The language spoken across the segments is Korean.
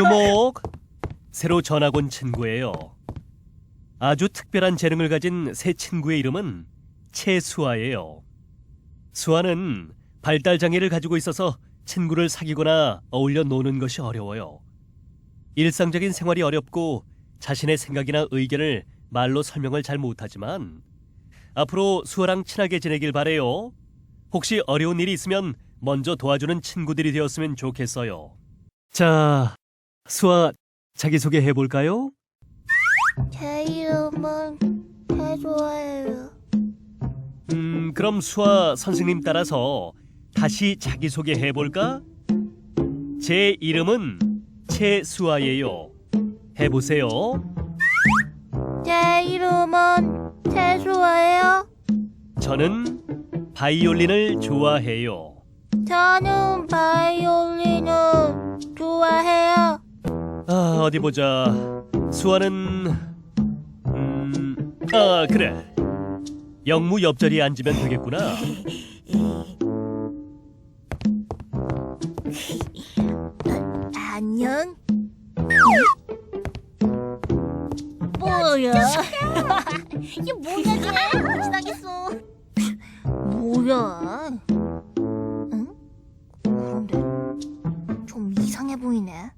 주목! 새로 전학 온 친구예요. 아주 특별한 재능을 가진 새 친구의 이름은 최수아예요. 수아는 발달 장애를 가지고 있어서 친구를 사귀거나 어울려 노는 것이 어려워요. 일상적인 생활이 어렵고 자신의 생각이나 의견을 말로 설명을 잘 못하지만 앞으로 수아랑 친하게 지내길 바래요. 혹시 어려운 일이 있으면 먼저 도와주는 친구들이 되었으면 좋겠어요. 자, 수아 자기소개 해볼까요? 제 이름은 해조아예요. 음, 그럼 수아 선생님 따라서 다시 자기소개 해볼까? 제 이름은 최수아예요. 해보세요. 제 이름은 태수아예요. 저는 바이올린을 좋아해요. 저는 바이올린을 좋아해요. 아, 어디 보자. 수아는 음, 아, 그래. 영무 옆자리에 앉으면 되겠구나. 안녕. 뭐야? 이게 뭐냐, 쟤? 지나겠어. 뭐야? 응? 그런데 좀 이상해 보이네.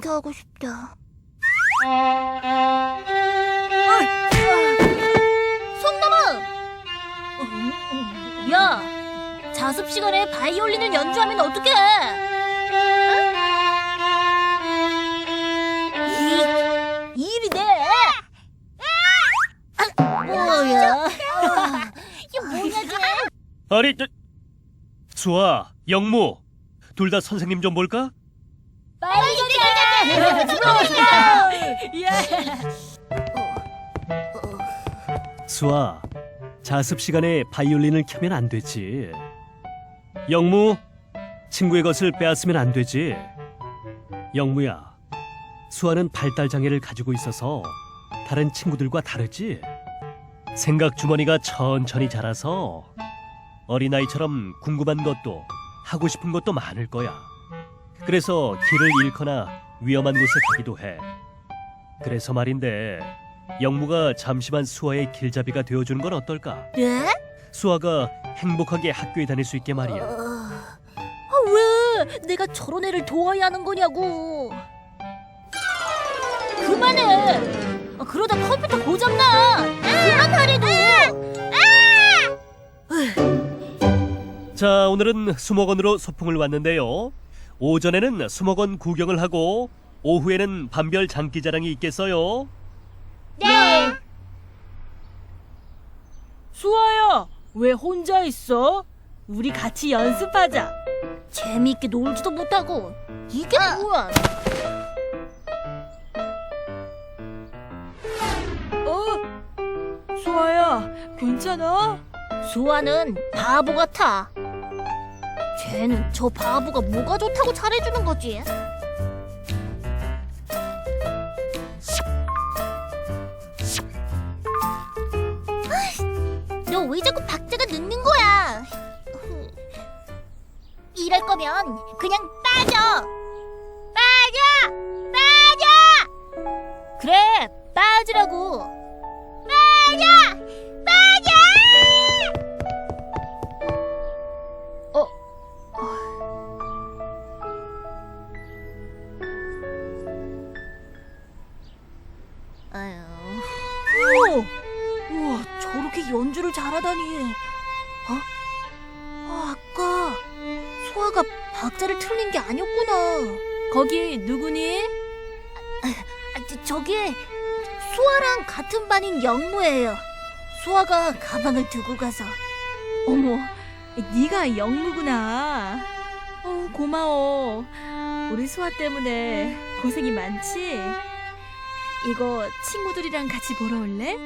바이올린 하고 싶다. 송나무! 야, 자습 시간에 바이올린을 연주하면 어떡해? 이, 이 일이 돼? 아, 뭐야? 이게 뭐냐, 쟤? 아니, 저, 수아, 영무, 둘다 선생님 좀 볼까? 들어오자! 수아, 자습 시간에 바이올린을 켜면 안 되지. 영무, 친구의 것을 빼앗으면 안 되지. 영무야, 수아는 발달 장애를 가지고 있어서 다른 친구들과 다르지. 생각 주머니가 천천히 자라서 어린아이처럼 궁금한 것도 하고 싶은 것도 많을 거야. 그래서 길을 잃거나 위험한 곳에 가기도 해. 그래서 말인데 영무가 잠시만 수아의 길잡이가 되어주는 건 어떨까? 네? 수아가 행복하게 학교에 다닐 수 있게 말이야. 아, 왜 내가 저런 애를 도와야 하는 거냐고. 그만해. 아, 그러다 컴퓨터 고장 나. 그만하래도. 자, 오늘은 수목원으로 소풍을 왔는데요. 오전에는 수목원 구경을 하고 오후에는 밤별 장기자랑이 있겠어요. 네. 수아야, 왜 혼자 있어? 우리 같이 연습하자. 재미있게 놀지도 못하고 이게 뭐야? 어? 수아야, 괜찮아? 수아는 바보 같아. 쟤는 저 바보가 뭐가 좋다고 잘해주는 거지? 너 왜 자꾸 박자가 늦는 거야? 이럴 거면 그냥 하다니. 어? 아, 아까 소아가 박자를 틀린 게 아니었구나. 거기 누구니? 아, 저, 저기 소아랑 같은 반인 영무예요. 소아가 가방을 두고 가서. 어머, 네가 영무구나. 어, 고마워. 우리 수아 때문에 고생이 많지? 이거 친구들이랑 같이 보러 올래?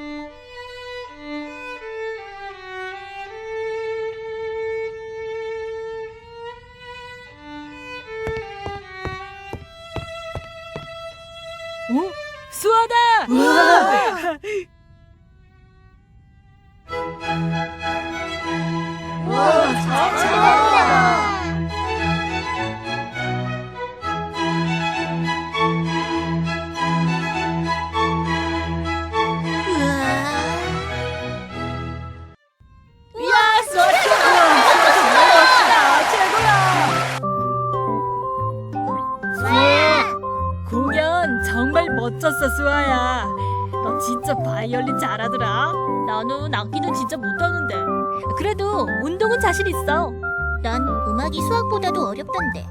잘했어 수아야. 너 진짜 바이올린 잘하더라. 나는 악기는 진짜 못하는데. 그래도 운동은 자신 있어. 난 음악이 수학보다도 어렵던데.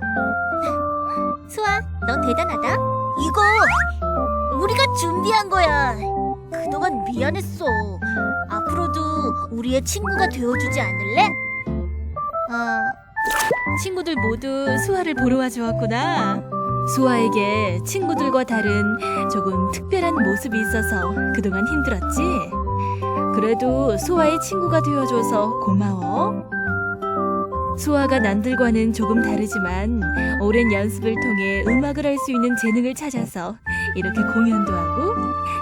수아, 넌 대단하다. 이거 우리가 준비한 거야. 그동안 미안했어. 앞으로도 우리의 친구가 되어주지 않을래? 아, 친구들 모두 수아를 보러 와 주었구나. 수아에게 친구들과 다른 조금 특별한 모습이 있어서 그동안 힘들었지. 그래도 수아의 친구가 되어줘서 고마워. 수아가 남들과는 조금 다르지만 오랜 연습을 통해 음악을 할 수 있는 재능을 찾아서 이렇게 공연도 하고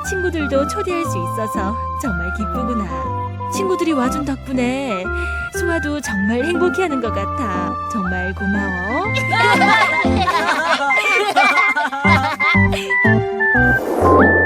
친구들도 초대할 수 있어서 정말 기쁘구나. 친구들이 와준 덕분에 수아도 정말 행복해하는 것 같아. 정말 고마워.